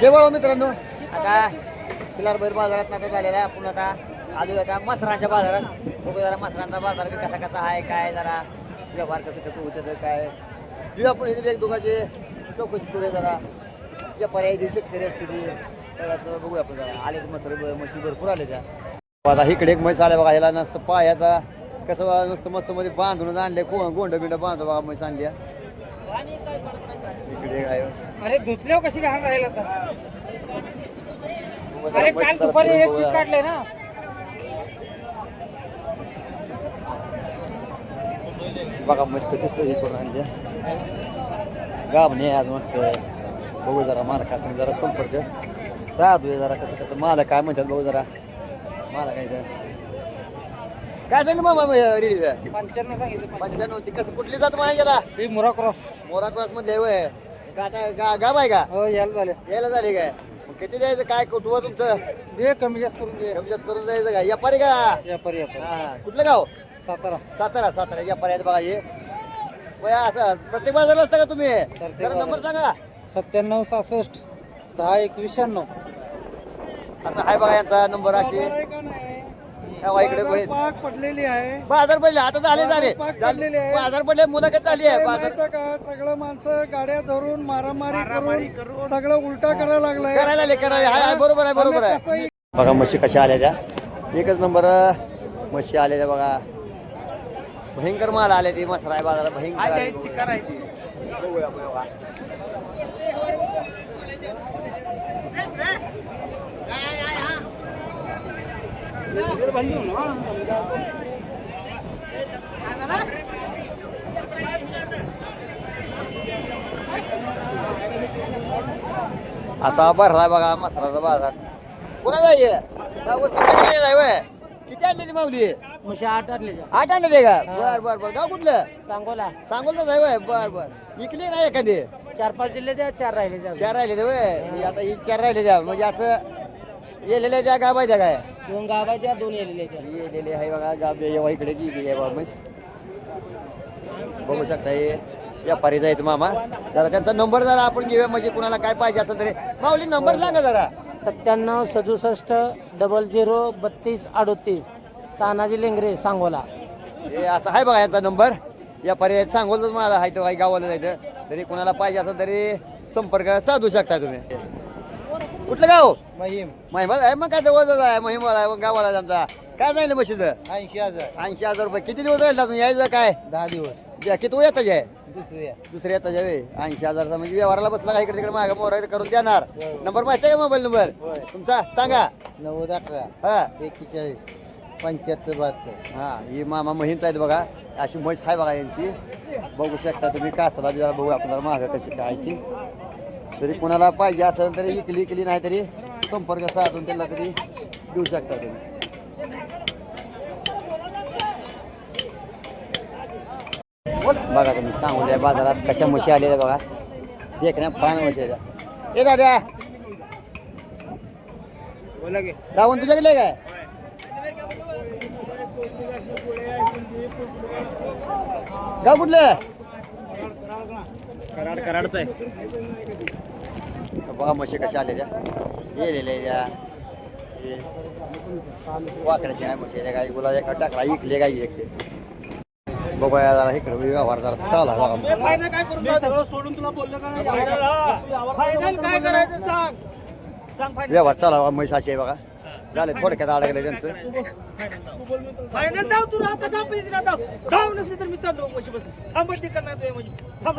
जय मित्रांनो. आता किल्लार बैल बाजारात आता झालेला आहे. आपण आता आलो आता मसरांच्या बाजारात. बघू जरा मसरांचा बाजार बी कसा कसा आहे काय जरा व्यवहार कसं कसं होतं ते काय. येऊ आपण एक दोघांची चौकशी करूया जरा. या पर्यायी जे शेतकरी असते ते. सगळ्याचं बघूया आपण जरा. आले मसर म्हशी भरपूर आले त्या आता इकडे एक म्हैस आल्या बघा ह्याला नसतं पायाचा कसं बघा नुसतं मस्त मध्ये बांधून आणले गोंड बिंड बांधू बघा म्हैस आणल्या अरे धुतल्यावर कशी घाण राहील आता? अरे काल दुपारी एक. चिक काढले ना. बघा मस्त कसं हे करून आणल्या गाबणे आज वाटतं बघू जरा मालकासंग जरा संपर्क. साधूया जरा कसं कसं. मालक काय म्हणतात बघू जरा. मला काय. काय सांगितलं मामा रेडीचं? पंच्याण्णव सांगितलं पंच्याण्णव. ती कसं कुठली जात माहिती गेला ही मुरा क्रॉस. मोरा क्रॉसमध्ये वय गा गाव आहे का? हो यायला झाले. यायला झाली काय? मग किती द्यायचं? काय कुठवं तुमचं? दे कमी जास्त करून दे. कमी जास्त करून जायचं का व्यापारी का? व्यापारी व्यापारी. हा. कुठलं गाव? सातारा. सातारा सातारा. व्यापारी आहेत बघा हे. वय असं प्रत्येक बाजारला असता का तुम्ही? जरा नंबर. सांगा. सत्त्याण्णव सहासष्ट दहा एकवीस शहाण्णव आता हाय बघा यांचा नंबर असे तेव्हा इकडे बैल. पडलेली आहे. बाजार पडले आता झाले झाले. पाक झाले. पडलेले आहे. बाजार पडले मुलाखत झाली आहे बाजार. माहिती का सगळं माणसं गाड्या धरून मारामारी करून सगळं उलटा करायला लागलाय. करायला आले करायला हाय, हाय, बरोबर आहे बरोबर आहे. कसंही- बघा म्हशी कशा आल्या त्या. एकच नंबर म्हशी आल्या त्या बघा. भयंकर माल आले ती मसरा आहे बाजारात भयंकर आले. बघूया, बघूया. असा भरलाय बघा मसराचा बाजार. कुणा जाय किती आणलेली माऊली? म्हशी आठ आणलेल्या आठ आणले का? बर बर बर. गाव कुठलं? सांगोला. सांगोल वय? बर बर. इकली नाही एखादी? चार पाच जिल्हे द्या चार राहिले चार राहिले वय? आता ही चार राहिले द्या म्हणजे असं येलेल्या द्या गाव आहे त्या काय? दोन गाभा द्या दोन येलेले द्या येलेले आहे बघा गाव येवा इकडे गेली आहे बाबा. बघू शकता हे व्यापारी जायचं मामा. जरा त्यांचा नंबर जरा आपण घेऊया म्हणजे कुणाला काय पाहिजे असेल तरी. माऊली नंबर सांगा जरा. सत्त्याण्णव सदुसष्ट डबल झिरो बत्तीस अडोतीस. तानाजी लेंगरे सांगोला. हे असं आहे बघा यांचा नंबर. व्यापारी आहेत सांगोलच मला आहे तो गावाला जायचं तरी कुणाला पाहिजे असेल तरी संपर्क साधू शकता तुम्ही. कुठलं गाव? महिम. महिमा. आहे मग काय जवळ आहे? महिमा आहे मग गावाला आहे आमचा. काय सांगितलं म्हशीचं ऐंशी हजार. ऐंशी हजार रुपये. किती दिवस राहिले अजून? यायचं काय? दहा दिवस. द्या, किती येतं आहे दुसऱ्या दुसऱ्या येतं जावे ऐंशी हजारचा म्हणजे व्यवहाराला बसला का इकडे तिकडे मागं मोरा करून देणार? नंबर माहिती आहे का मोबाईल नंबर? होय. तुमचा? सांगा. नव्वद अकरा. हा. एक्केचाळीस. पंच्याहत्तर बहात्तर. हा. ही मामा महिंत आहेत बघा. अशी म्हैस आहे बघा यांची. बघू शकता तुम्ही. कासाला बी जरा बघू आपण जरा मागं कशी काय ती. तरी कोणाला पाहिजे असेल तरी इकली इकली नाही तरी संपर्क साधून त्यांना तरी देऊ शकता तुम्ही. बघा तुम्ही सांगूया बाजारात कशा म्हशी आलेल्या बघा. देखण्या पान म्हशी आहेत. ए दादा. रावण तुझ्याकडे काय? गाव कुठलं? कराड कराडच आहे. बघा म्हशी कशा आलेल्या. त्या हे. वाकड्याची नाही म्हशी काय गुलाब एका टाकला इकले गाई एक. ते बघूया जरा इकडे व्यवहार जरा चाला बघा. सोडून तुला बोललो काय करायचं सांग? सांग व्यवहार चाला बघा आहे बघा. झाले थोडक्यात अडकले त्यांचं. फायनल जाऊ तू आता जाऊ पैसे ना जाऊ जाऊ नसली तर मी चाललो म्हशी बस थांब ती करणार तू म्हशी थांब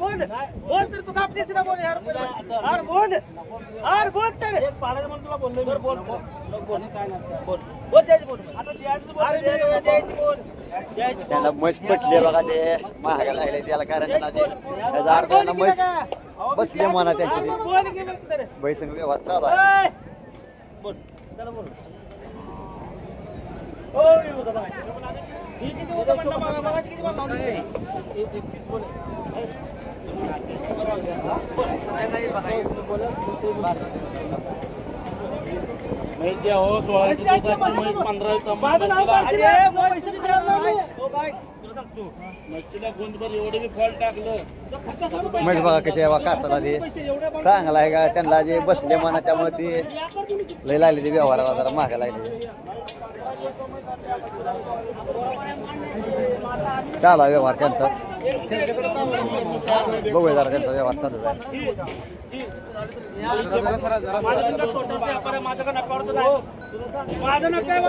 बोल. बोल तर तू कापतेस ना बोल? यार यार बोल. यार बोल तर. पाण्याचं म्हणून तुला बोललो बोल बोल. बोल काय नाही बोल. बोल द्यायची बोल. आता द्यायची बोल द्यायची बोल द्यायची त्यांना म्हैस पटली बघा ते. महागा लागले त्याला कारण त्यांना ते त्याचा अर्थ त्यांना म्हैस. बसले म्हणा त्यांची ते बैसंग व्यवहार चालू आहे. बोल हो ही? हे- हे- हे-. हो. तुला सांगतो. मच्छीला गुंजभर एवढे फळ टाकलं. म्हणजे बघा कसे आहे कासाला ते चांगला आहे का त्यांना जे बसले म्हणा त्यामुळे ते लय लागले ते व्यवहाराला जरा महागा लागले चाला व्यवहार त्यांचाच बघूया जरा त्यांचा व्यवहार चालू आहे माझं नका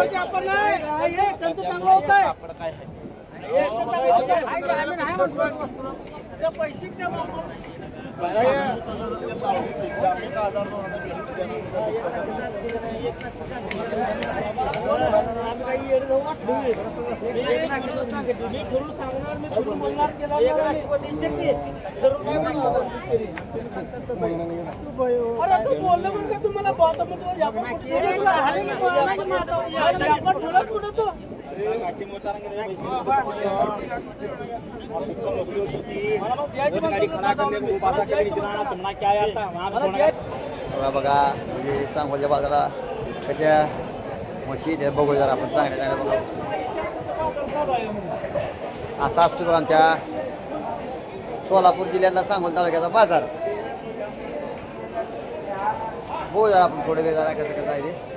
बोललं म्हणून का तुम्हाला बघा म्हणजे सांगोलच्या बाजारा कशा म्हशी ते बघू जरा आपण चांगल्या चांगल्या बघा. असा असतो बघा आमच्या सोलापूर जिल्ह्यातला सांगोल तालुक्याचा बाजार. बघू जरा आपण थोडे वेळ जरा कसं कसं आहे ते.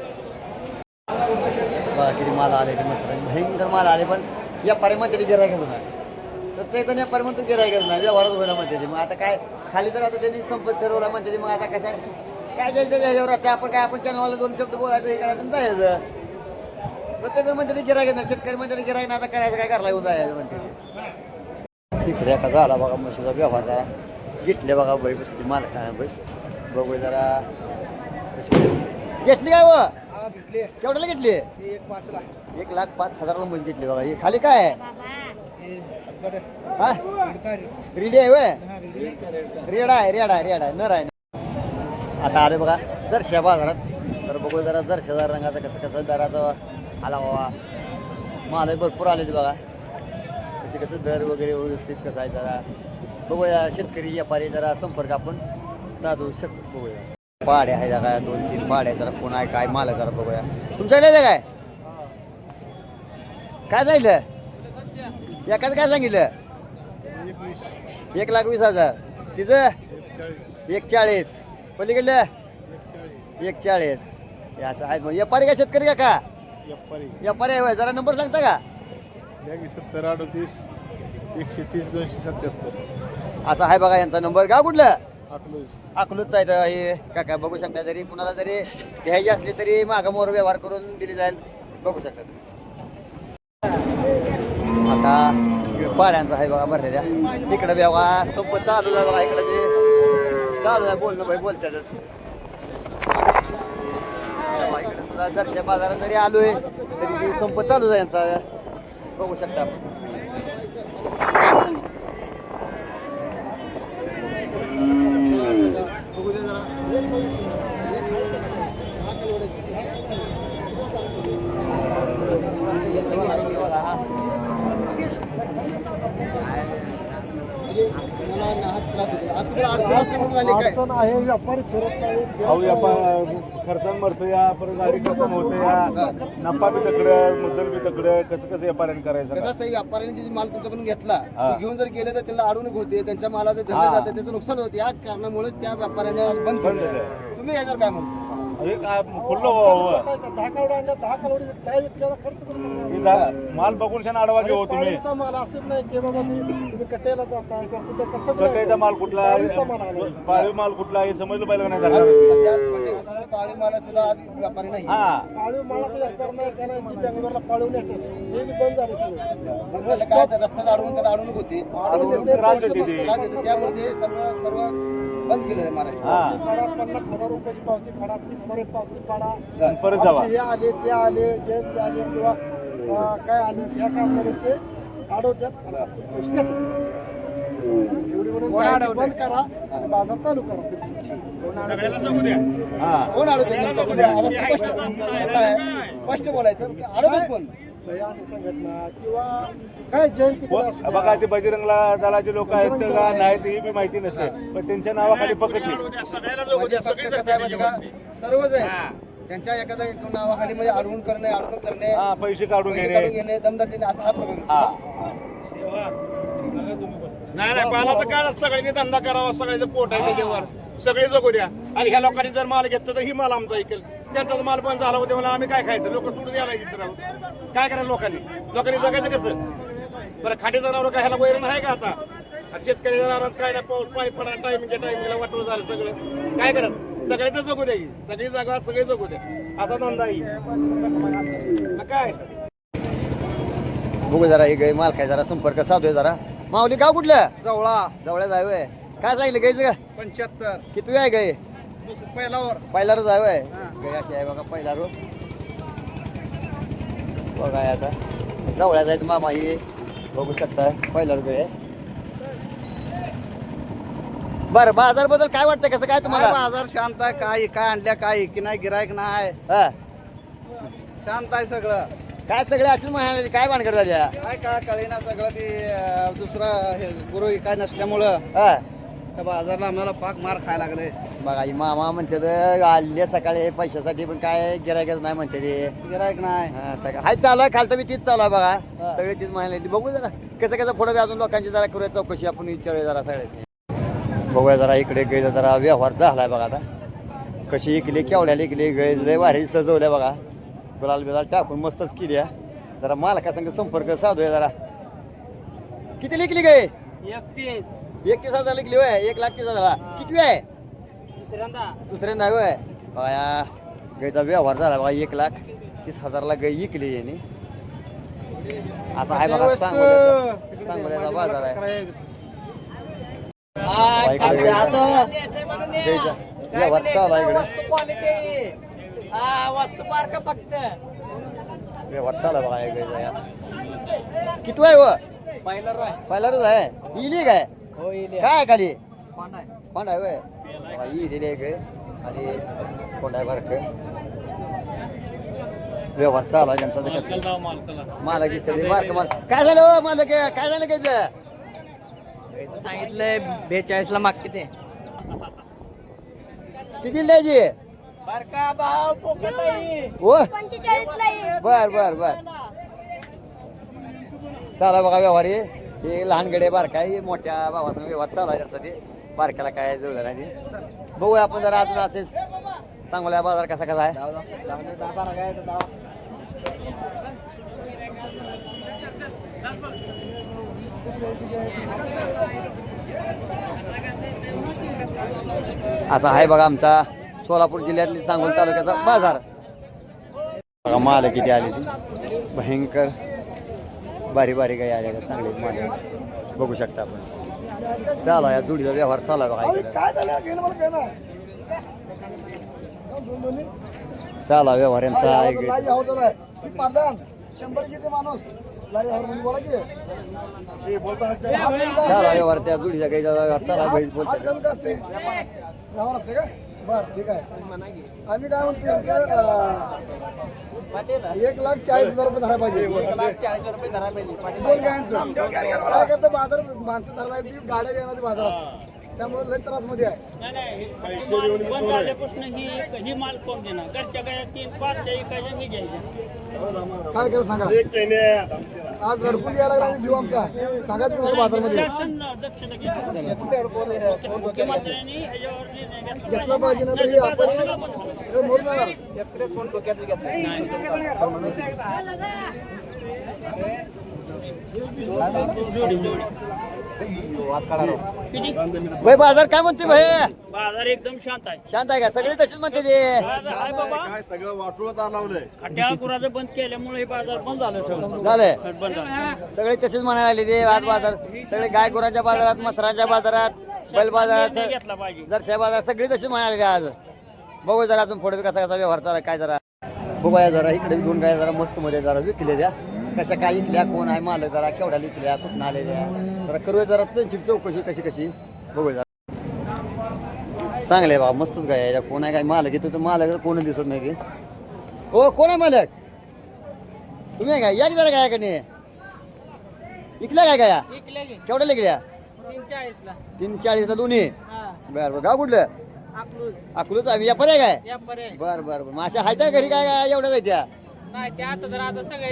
बघा किती माल आले ते मस्त भयंकर माल आले पण व्यापारी म्हणते ते गिरायकच नाही प्रत्येक जण व्यापारी म्हणतो गिरायकच नाही व्यवहारच व्हायला म्हणते मग आता काय खाली तर आता त्यांनी संपत ठरवला म्हणते मग आता कसं काय जायचं ह्याच्यावर आता? आपण काय आपण चॅनलवाला दोन शब्द बोलायचं हे करायचं जायचं. प्रत्येक म्हणते ते गिरायक नाही शेतकरी म्हणते ते गिरायक नाही आता करायचं काय? करायला येऊन जायचं म्हणते तिकडे इकडे आता झाला बघा म्हशीचा व्यवहार जरा. घेतले बघा बस बसली माल काय बस. बघू जरा. घेतली काय व? केवढ्याला घेतली? एक पाच लाख एक लाख पाच हजाराला म्हशी घेतली बघा. हे खाली काय आहे? हा रेडी आहे वय रेड आहे. रेड आहे रेड आहे नर आहे. आता आले बघा जरशा बाजारात. तर बघू जरा जरशा रंगाचा कसं कसं दराचा आला बाबा. माल भरपूर आले बघा. कसे कसं दर वगैरे व्यवस्थित कसं आहे जरा. बघूया शेतकरी व्यापारी जरा संपर्क आपण साधू शकतो. बघूया पाड्या आहे काय दोन तीन पाड्या जरा कोण आहे काय माल आहे जरा बघूया. तुमच्याकडे आहे काय? काय सांगितलं? एकाच काय सांगितलं? एक लाख वीस हजार. तिचं? एक चाळीस पलीकडलं? एक चाळीस असं आहेत मग व्यापारी का शेतकरी का? का व्यापारी आहे. जरा नंबर सांगता का? सत्तर अडतीस एकशे तीस दोनशे सत्याहत्तर. असा आहे बघा यांचा नंबर. गाव कुठलं? अकलूजचा आहे तर हे काका बघू शकता जरी कुणाला जरी घ्यायची असली तरी मागामोर व्यवहार करून दिली जाईल. बघू शकता आता पाड्यांचा आहे बघा भरलेल्या. इकडं व्यवहार सोपं चालू आहे बघा इकडं ते चालू आहे बोलणं भाई बोलतातच तेव्हा सुद्धा जरशा बाजारात जरी आलोय तरी संप चालू आहे यांचा. बघू शकता आपण बघू दे जरा अडचण आहे व्यापारी फिरत नाही. अहो व्यापार खर्चान मरतो या परत गाडी खतम होते या. नफा बी तकडं मुद्दल बी तकडं कसं कसं व्यापाऱ्याने करायचं? कसं असतं व्यापाऱ्याने जे माल तुमच्याकडून घेतला हा. तो घेऊन जर गेले तर त्याला अडवणूक होते त्यांच्या मालाचं धंदे हा. जाते त्याचं नुकसान होते. या कारणामुळे त्या व्यापाऱ्याने आज बंद बंद. तुम्ही याच्यावर काय म्हणता माल बघून शान आडवा घेऊ तुम्ही. माल असंच नाही की बाबा तुम्ही कटेला जाता माल कुठला. पाळीव माल कुठला हे समजलं पाहिलं का नाही? सध्या म्हणजे पाळीव माला सुद्धा आज व्यापारी नाही. हा. पाळीव मालाचा व्यापार नाही बेंगलोरला हे बंद झाले मग त्याला काय तर रस्त्यात अडवून होती. त्यामुळे सर्व सर्व बंद केलेलं आहे महाराष्ट्र. हा. पन्नास हजार रुपयाची पावती पाडा तीस हजार रुपये पावती पाडा आणि परत जावा. आमचे हे आले ते आले जे ते आले किंवा अं, काय आले त्या कारणाने ते अडवतात आणि आपले पैसे घेतात. एवढी म्हणून काय ते बंद करा आणि बाजार चालू करा. हा. कोण अडवतो तुमच्याकडे? आता स्पष्ट कसं आहे स्पष्ट बोलायचं. अडवतो कोण? संघटना किंवा काय जयंती. बघा ते बजरंगला दलाचे लोक आहेत ते का नाहीत ही बी माहिती नसते. पण त्यांच्या नावाखाली पकडली. सर्वच आहे त्यांच्या एखाद्या नावाखाली म्हणजे अडवून करणे अडवून करणे हा पैसे काढून घेणे. घेणे दमदाटीने असा हा प्रकार हा. नाही नाही पाहिला तर काय सगळ्यांनी धंदा करावा सगळ्याचं पोट आहे त्याच्यावर. सगळे जगू द्या. आणि ह्या लोकांनी जर माल घेतला तर ही माल आमचा ऐकेल त्यांचा माल बंद झाला होता मला आम्ही काय खायचं? लोक सोडून द्यायला इथं राहून. काय करायला लोकांनी? लोकांनी जगायचं कसं? बरं खाटी जनावर काय ह्याला वैरण आहे का आता? शेतकरी जनावरांत काय नाही पाऊस पाणी पडा टायमिंगच्या टायमिंगला वाटलं झालं सगळं. काय करत सगळे तर जगू द्या ही. सगळी जागा सगळे जगू द्या आता धंदा ही मग काय? बघू जरा हे गाय मालकाय जरा संपर्क साधूय जरा. माऊली गाव कुठलं? जवळा. जवळ जाय काय सांगितलं गायचं का पंच्याहत्तर. किती आहे गाय? पहिलावर. पहिला रोज आहे गाय अशी आहे बघा पहिला रोज बघा आता. जवळ्या जायचं मामा ही बघू शकता पहिला आहे बरं बाजारबद्दल काय वाटतं कसं काय तुम्हाला? बाजार शांत आहे? काय काय आणल्या काय की नाही गिरायक नाही. हा. शांत आहे सगळं. काय सगळे असेच म्हणाले काय भानगड झाली? काय काय कळेना सगळं ते दुसरं गुरु काय नसल्यामुळं. हा. त्या बाजारला आम्हाला पाक मार खायला लागले. बघा ही मामा म्हणते तर आले सकाळी पैशासाठी पण काय गिरायकच नाही म्हणते ते. गिरायक नाही. हा, सगळं. हाय चालू आहे खालतं मी तीच चालू आहे बघा. हा. सगळे तीच म्हणाले. बघू जरा कसं कसं पुढे अजून लोकांची जरा करूया चौकशी आपण विचारूया जरा सगळे. बघूया जरा इकडे गेलं जरा व्यवहार झालाय बघा आता. कशी इकली केवढ्या इकली गै लय भारी सजवल्या बघा. गुलाल बिलाल टाकून मस्तच केली आहे. जरा मालका संग संपर्क साधूया जरा. किती लिखली गे एकतीस. एकतीस हजार लिखली होय एक लाख तीस हजार. किती आहे? दुसऱ्यांदा. होय. बघा गायचा व्यवहार झाला बघा एक लाख तीस हजारला गाय इकली याने. असा आहे बघा सांगोल्याचा सांगोल्याचा बाजार आहे. व्यवहार चालू आहे इकडे व्यवहार चालू आहे बघा या गायचा या. किती आहे व? पहिला रोज आहे. इली काय काय आहे खाली? कोंड आहे. होय. बघा ही दिली आहे गाय आणि कोंड आहे बारक. व्यवहार चालू आहे त्यांचा. कसं मालक दिसते बारक माल काय झालं हो मालक? काय झालं कायचं सांगितलंय बेचाळीस ला मागते ते. किती द्यायची बारका भाव पोकट हो? बर बर बर. चाला बघा व्यवहार. हे. लहान गडे बारका आहे मोठ्या भावासंग व्यवहार चालू आहे त्यांचा ते बारक्याला काय जुळलं नाही ते. बघूया आपण जरा अजून असेच सांगूया बाजार कसा कसा आहे असा आहे बघा आमचा सोलापूर जिल्ह्यातली सांगोला तालुक्याचा बाजार बघा माल किती आले ती भयंकर बारी बारी काही आल्या चांगले माल बघू शकता आपण. चालू आहे, या जोडीचा व्यवहार चालू आहे बघा इकडे. चालू आहे व्यवहार यांचा माणूस. की. चालू आहे व्यवहार त्या जोडीचा काही व्यवहार चालू आहे बर ठीक आहे आम्ही काय म्हणतो यांचं, एक लाख चाळीस हजार रुपये धरायला पाहिजे दोन गायांचं काय करतं बाजार माणसं धरायला ती गाड्या घेणार बाजारात त्यामुळे लय त्रासमध्ये आहे बंद झाल्यापासून ही ही माल कोण देणार घरच्या गाड्या तीन पाच इकायच्या मी घ्यायच्या काय करू सांगा आज रडकून यायला लागला आणि जीव आमचा सांगायचं कोणाला बाजारमध्ये शासन दक्षता घेतली मुख्यमंत्र्यांनी ह्याच्यावर निर्णय घेतला पाहिजे ना तर आपण जाणार. शेतकरी कोण डोक्यात भाई बाजार काय म्हणते भाई? बाजार एकदम शांत आहे. शांत आहे का? सगळे तसेच म्हणते ते. काय सगळं वाटूळत लावलंय खट्याळ कुराचं बंद केल्यामुळे हे बाजार बंद झालं सगळं. झालंय. सगळे तसेच म्हणायला आले ते आज बाजार. सगळे गाय गुरांच्या बाजारात मसरांच्या बाजारात. बैल निर्णय बाजारात घेतला पाहिजे. जरशा बाजार सगळे तसेच म्हणाले ते आज. बघू जरा अजून पुढे कसा कसा व्यवहार चालला काय जरा. बघूया जरा इकडे दोन गाय जरा मस्त मध्ये जरा विकले द्या कशा काय इकल्या कोण आहे माल जरा केवढ्या लिकल्या कुठून आले द्या जरा करूया जरा त्यांची चौकशी कशी कशी. बघूया जरा. चांगले बा मस्तच गाय आहे कोण आहे काय मालक येतो तर मालक कोण दिसत नाही ते. हो कोण आहे मालक? तुम्ही काय? या की जरा गाया का नाही इकल्या काय गाया? केवढ्या लिकल्या तीन चाळीसला. दोन्ही? बरं बरं. गाव कुठलं? अकलूच आम्ही व्यापारी आहे काय? बर बर बर. माशा हाय त्या घरी? काय काय एवढ्या जायच्या नाही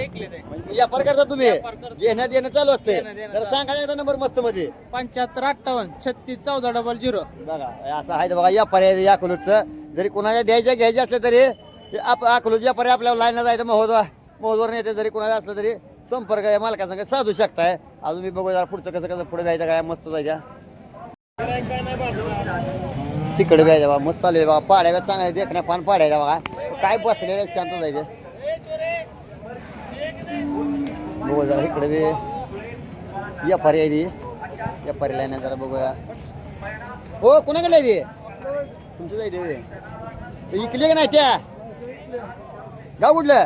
म्हणजे व्यापार करता तुम्ही. घेण्यात येणं चालू असते घेणं देणं तर. सांगा नंबर मस्त मध्ये पंच्याहत्तर अठ्ठावन्न छत्तीस चौदा डबल झिरो. बघा असं आहे बघा व्यापारी आहे या जरी कोणाच्या द्यायच्या घ्यायच्या असल्या तरी अकलूज व्यापारी आपल्याला लाईनला जायचं महोदवा महोदवर येते. जरी कोणाचा असलं तरी संपर्क या मालकासंग साधू शकताय. अजून मी बघू जरा पुढचं कसं कसं पुढे जायचं काय मस्त जायच्या तिकडे जायचं बघा मस्त आले बा पाड्या चांगल्या देखण्या पान पाड्याच्या बघा काय बसलेलं शांत जायचं. बघू जरा इकडे बी. व्यापारी आहे ती. व्यापारी लाईन जरा बघूया. हो कुणाकडे आहे ती? तुमचं जायचे इकली का नाही त्या? गाव कुठलं?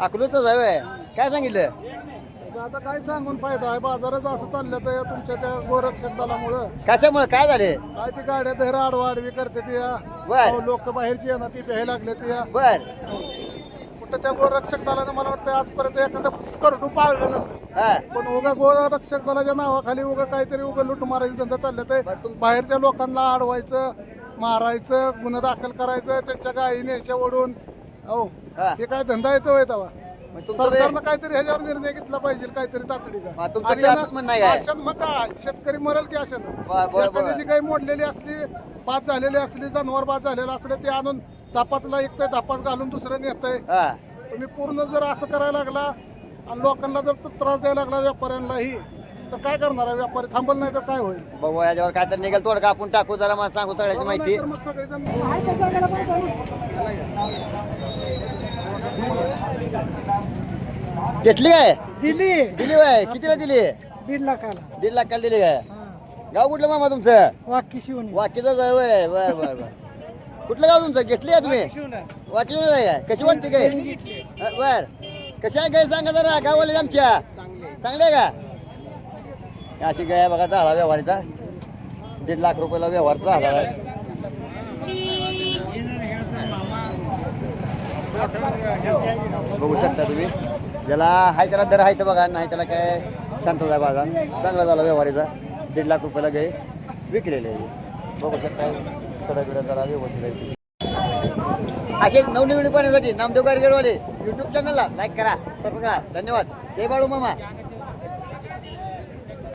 अकलूच आहे काय सांगितलं आता काय सांगून फायदा आहे? बाजारच असं चाललं तर तुमच्या त्या गोरक्षक दलामुळं. कशामुळे? काय झाले? काय ती गाड्या धैर्य आडवा आडवी करते ती बर. लोक बाहेरची आहे ना ती भ्यायला लागले ती बर. कुठं त्या गोरक्षक दलानं मला वाटतं आजपर्यंत एखादं करडू पाळलं नसतं हा. पण उगा गोरक्षक दलाच्या नावाखाली उगा काहीतरी उगा लूट मारायचं धंदा चाललं बरं, तर तुम- बाहेरच्या लोकांना अडवायचं मारायचं गुन्हा दाखल करायचं त्यांच्या गायी न्यायच्या ओढून हो हा. हे काय धंदा येतो होय सरकारनं काहीतरी ह्याच्यावर निर्णय घेतला पाहिजे काहीतरी तातडीचा. हा, तुमचं असंच म्हणणं आहे. मग काय शेतकरी मरल की बर, बर, काही मोडलेली असली बाद झालेली असली जनावर बाद झालेलं असलं ते आणून दापातला एक दापात घालून दुसरं नेतंय. हा. तुम्ही पूर्ण जर असं करायला लागला आणि लोकांना जर त्रास द्यायला लागला व्यापाऱ्यांनाही तर काय करणार आहे व्यापारी? थांबल नाही तर काय होईल? बघू याच्यावर काय तर निघेल तोडगा. आपण टाकू जरा मला सांगू सगळ्याची माहिती. नाहीतर मग सगळेजण घेतली काय? दिली. दिली वय कितीला दिली? दीड लाखाला. दीड लाखाला दिली काय? गाव कुठलं मामा तुमचं? वाक्य शिवणी वाकीच आहे वय बर बर बर. कुठलं गाव तुमचं? घेतली आहे तुम्ही? वाकी आहे काय कशी वाटते काय? हा, बर. कशी आहे गाय सांगा जरा. गाववाले आमच्या. चांगले आहे. का? अशी गाय बघा झाला व्यवहारीचा. दीड लाख रुपयाला व्यवहार झाला आहे. बघू शकता तुम्ही. ज्याला हाय त्याला दर हायचं बघा नाही त्याला काय शांतता बाजार चांगला झाला व्यवहारीचा. दीड लाख रुपयाला गाय विकलेले आहे. बघू शकता सडा बिडा जरा व्यवस्थित आहे. असे नवनवीन पाहण्यासाठी नामदेव गारगेरवाले युट्यूब चॅनलला लाईक करा सबस्क्राईब करा. धन्यवाद. जय बाळू मामा.